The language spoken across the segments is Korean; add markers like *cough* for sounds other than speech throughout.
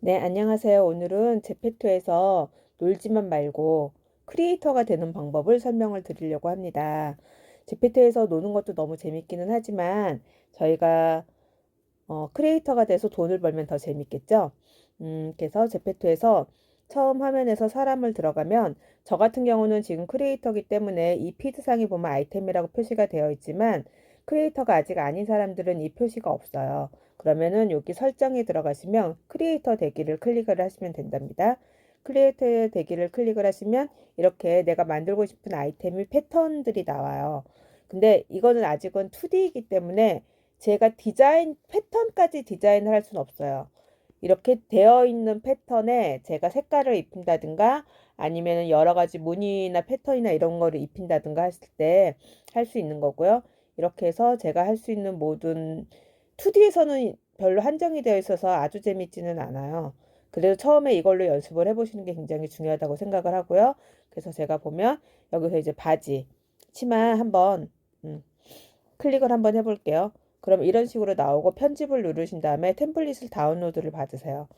네, 안녕하세요. 오늘은 제페토에서 놀지만 말고 크리에이터가 되는 방법을 설명을 드리려고 합니다. 제페토에서 노는 것도 너무 재밌기는 하지만 저희가 어, 크리에이터가 돼서 돈을 벌면 더 재밌겠죠? 음, 그래서 제페토에서 처음 화면에서 사람을 들어가면 저 같은 경우는 지금 크리에이터기 때문에 이 피드상에 보면 아이템이라고 표시가 되어 있지만 크리에이터가 아직 아닌 사람들은 이 표시가 없어요. 그러면은 여기 설정에 들어가시면 크리에이터 되기를 클릭을 하시면 된답니다. 크리에이터 되기를 클릭을 하시면 이렇게 내가 만들고 싶은 아이템이 패턴들이 나와요. 근데 이거는 아직은 2D이기 때문에 제가 디자인 패턴까지 디자인을 할 수는 없어요. 이렇게 되어 있는 패턴에 제가 색깔을 입힌다든가 아니면 여러 가지 무늬나 패턴이나 이런 거를 입힌다든가 했을 때 할 수 있는 거고요. 이렇게 해서 제가 할 수 있는 모든 2D에서는 별로 한정이 되어 있어서 아주 재밌지는 않아요. 그래도 처음에 이걸로 연습을 해보시는 게 굉장히 중요하다고 생각을 하고요. 그래서 제가 보면 여기서 이제 바지, 치마 한번 음, 클릭을 한번 해볼게요. 그럼 이런 식으로 나오고 편집을 누르신 다음에 템플릿을 다운로드를 받으세요.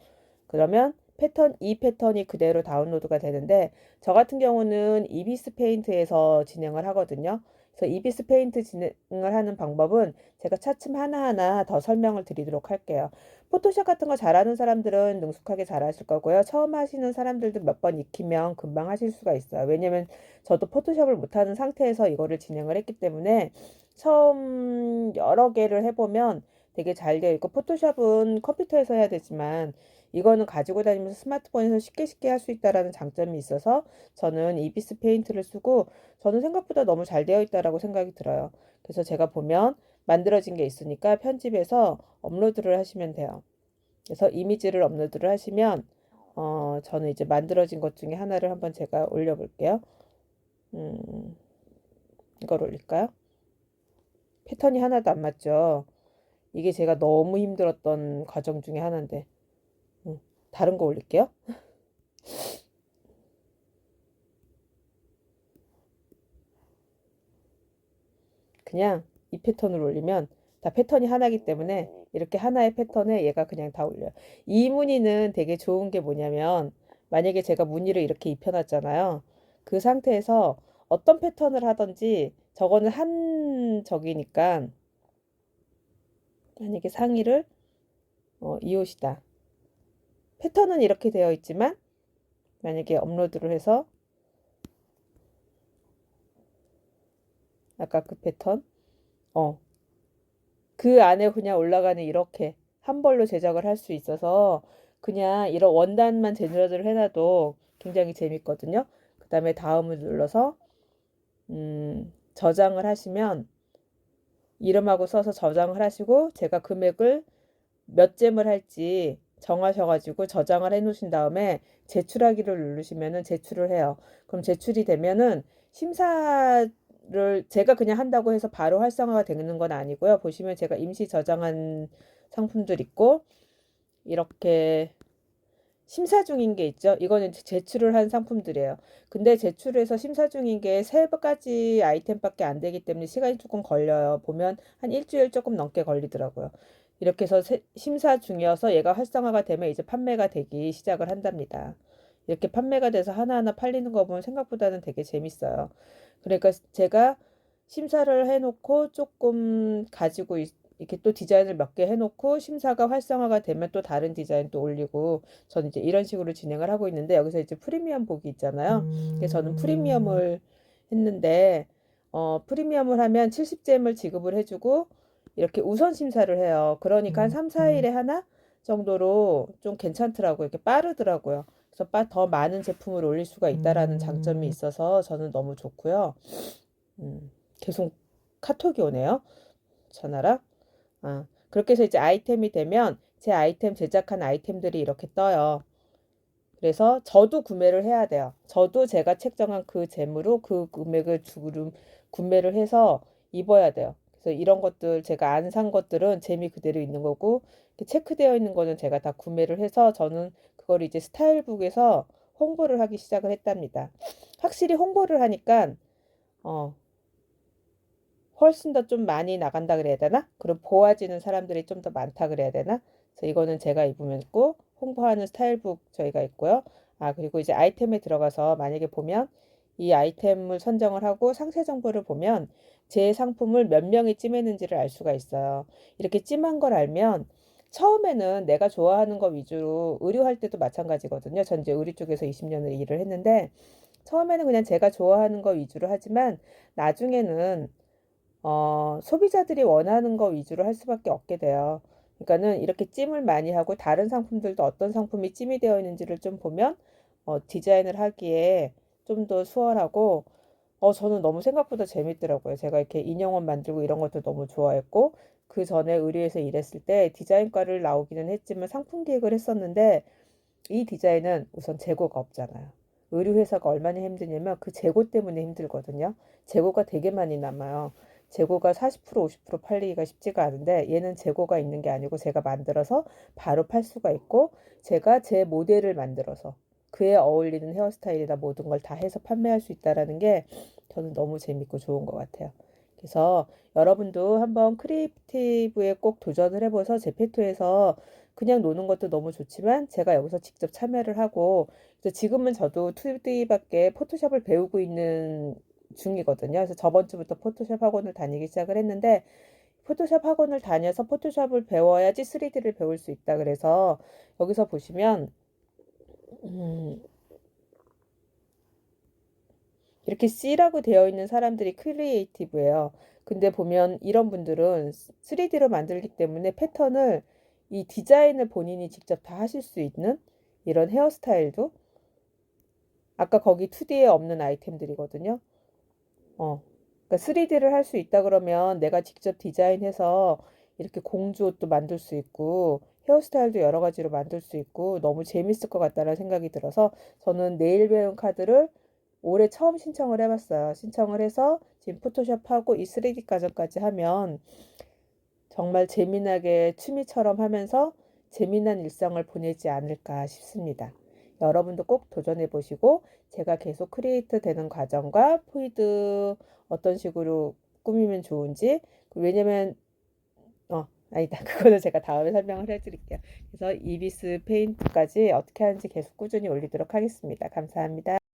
그러면 패턴 이 패턴이 그대로 다운로드가 되는데 저 같은 경우는 이비스 페인트에서 진행을 하거든요. 그래서 이비스 페인트 진행을 하는 방법은 제가 차츰 하나하나 더 설명을 드리도록 할게요. 포토샵 같은 거 잘하는 사람들은 능숙하게 잘하실 거고요. 처음 하시는 사람들도 몇 번 익히면 금방 하실 수가 있어요. 왜냐면 저도 포토샵을 못하는 상태에서 이거를 진행을 했기 때문에 처음 여러 개를 해보면 되게 잘 되어 있고 포토샵은 컴퓨터에서 해야 되지만 이거는 가지고 다니면서 스마트폰에서 쉽게 쉽게 할 수 있다라는 장점이 있어서 저는 이비스 페인트를 쓰고 저는 생각보다 너무 잘 되어 있다라고 생각이 들어요. 그래서 제가 보면 만들어진 게 있으니까 편집해서 업로드를 하시면 돼요. 그래서 이미지를 업로드를 하시면 어, 저는 이제 만들어진 것 중에 하나를 한번 제가 올려볼게요. 음, 이걸 올릴까요? 패턴이 하나도 안 맞죠? 이게 제가 너무 힘들었던 과정 중에 하나인데. 음, 다른 거 올릴게요. 그냥 이 패턴을 올리면 다 패턴이 하나이기 때문에 이렇게 하나의 패턴에 얘가 그냥 다 올려요. 이 무늬는 되게 좋은 게 뭐냐면 만약에 제가 무늬를 이렇게 입혀놨잖아요. 그 상태에서 어떤 패턴을 하든지 저거는 한 적이니까 만약에 상의를 어, 이 옷이다. 패턴은 이렇게 되어 있지만 만약에 업로드를 해서 아까 그 패턴 어. 그 안에 그냥 올라가는 이렇게 한 벌로 제작을 할 수 있어서 그냥 이런 원단만 제작을 해놔도 굉장히 재밌거든요. 그 다음에 다음을 눌러서 음, 저장을 하시면 이름하고 써서 저장을 하시고 제가 금액을 몇 잼을 할지 정하셔가지고 저장을 해 놓으신 다음에 제출하기를 누르시면은 제출을 해요. 그럼 제출이 되면은 심사를 제가 그냥 한다고 해서 바로 활성화가 되는 건 아니고요. 보시면 제가 임시 저장한 상품들 있고 이렇게 심사 중인 게 있죠. 이거는 제출을 한 상품들이에요. 근데 제출해서 심사 중인 게 세 가지 아이템밖에 안 되기 때문에 시간이 조금 걸려요. 보면 한 일주일 조금 넘게 걸리더라고요. 이렇게 해서 심사 중이어서 얘가 활성화가 되면 이제 판매가 되기 시작을 한답니다. 이렇게 판매가 돼서 하나하나 팔리는 거 보면 생각보다는 되게 재밌어요. 그러니까 제가 심사를 해놓고 조금 가지고 있, 이렇게 또 디자인을 몇 개 해놓고 심사가 활성화가 되면 또 다른 디자인 또 올리고 저는 이제 이런 식으로 진행을 하고 있는데 여기서 이제 프리미엄 복이 있잖아요. 그래서 저는 프리미엄을 했는데 어 프리미엄을 하면 70잼을 지급을 해주고 이렇게 우선 심사를 해요. 그러니까 한 3, 4일에 하나 정도로 좀 괜찮더라고요. 이렇게 빠르더라고요. 그래서 더 많은 제품을 올릴 수가 있다라는 장점이 있어서 저는 너무 좋고요. 음, 계속 카톡이 오네요. 전화라. 아, 그렇게 해서 이제 아이템이 되면 제 아이템 제작한 아이템들이 이렇게 떠요. 그래서 저도 구매를 해야 돼요. 저도 제가 책정한 그 재무로 그 금액을 주름 구매를 해서 입어야 돼요. 그래서 이런 것들 제가 안 산 것들은 재미 그대로 있는 거고 체크되어 있는 거는 제가 다 구매를 해서 저는 그걸 이제 스타일북에서 홍보를 하기 시작을 했답니다. 확실히 홍보를 하니까 어 훨씬 더 좀 많이 나간다 그래야 되나? 그리고 보아지는 사람들이 좀 더 많다 그래야 되나? 그래서 이거는 제가 입으면 있고 홍보하는 스타일북 저희가 있고요. 아, 그리고 이제 아이템에 들어가서 만약에 보면 이 아이템을 선정을 하고 상세 정보를 보면 제 상품을 몇 명이 찜했는지를 알 수가 있어요. 이렇게 찜한 걸 알면 처음에는 내가 좋아하는 거 위주로 의류할 때도 마찬가지거든요. 전 이제 의류 쪽에서 20년을 일을 했는데 처음에는 그냥 제가 좋아하는 거 위주로 하지만 나중에는 어, 소비자들이 원하는 거 위주로 할 수밖에 없게 돼요. 그러니까는 이렇게 찜을 많이 하고 다른 상품들도 어떤 상품이 찜이 되어 있는지를 좀 보면 어, 디자인을 하기에 좀 더 수월하고 어, 저는 너무 생각보다 재밌더라고요. 제가 이렇게 인형원 만들고 이런 것도 너무 좋아했고 그 전에 의류에서 일했을 때 디자인과를 나오기는 했지만 상품 기획을 했었는데 이 디자인은 우선 재고가 없잖아요. 의류 회사가 얼마나 힘드냐면 그 재고 때문에 힘들거든요. 재고가 되게 많이 남아요. 재고가 40% 50% 팔리기가 쉽지가 않은데 얘는 재고가 있는 게 아니고 제가 만들어서 바로 팔 수가 있고 제가 제 모델을 만들어서 그에 어울리는 헤어스타일이나 모든 걸 다 해서 판매할 수 있다라는 게 저는 너무 재밌고 좋은 것 같아요. 그래서 여러분도 한번 크리에이티브에 꼭 도전을 해보서 제페토에서 그냥 노는 것도 너무 좋지만 제가 여기서 직접 참여를 하고 지금은 저도 2D밖에 포토샵을 배우고 있는 중이거든요. 그래서 저번 주부터 포토샵 학원을 다니기 시작을 했는데 포토샵 학원을 다녀서 포토샵을 배워야지 3D를 배울 수 있다. 그래서 여기서 보시면 음, 이렇게 C라고 되어 있는 사람들이 크리에이티브예요. 근데 보면 이런 분들은 3D로 만들기 때문에 패턴을 이 디자인을 본인이 직접 다 하실 수 있는 이런 헤어스타일도 아까 거기 2D에 없는 아이템들이거든요. 어. 그러니까 3D를 할 수 있다 그러면 내가 직접 디자인해서 이렇게 공주 옷도 만들 수 있고 헤어스타일도 여러 가지로 만들 수 있고 너무 재밌을 것 같다는 생각이 들어서 저는 내일 배운 카드를 올해 처음 신청을 해봤어요. 신청을 해서 지금 포토샵하고 이 3D 과정까지 하면 정말 재미나게 취미처럼 하면서 재미난 일상을 보내지 않을까 싶습니다. 여러분도 꼭 도전해 보시고 제가 계속 크리에이터 되는 과정과 포이드 어떤 식으로 꾸미면 좋은지 왜냐면 어 아니다 *laughs* 그거는 제가 다음에 설명을 해드릴게요. 그래서 이비스 페인트까지 어떻게 하는지 계속 꾸준히 올리도록 하겠습니다. 감사합니다.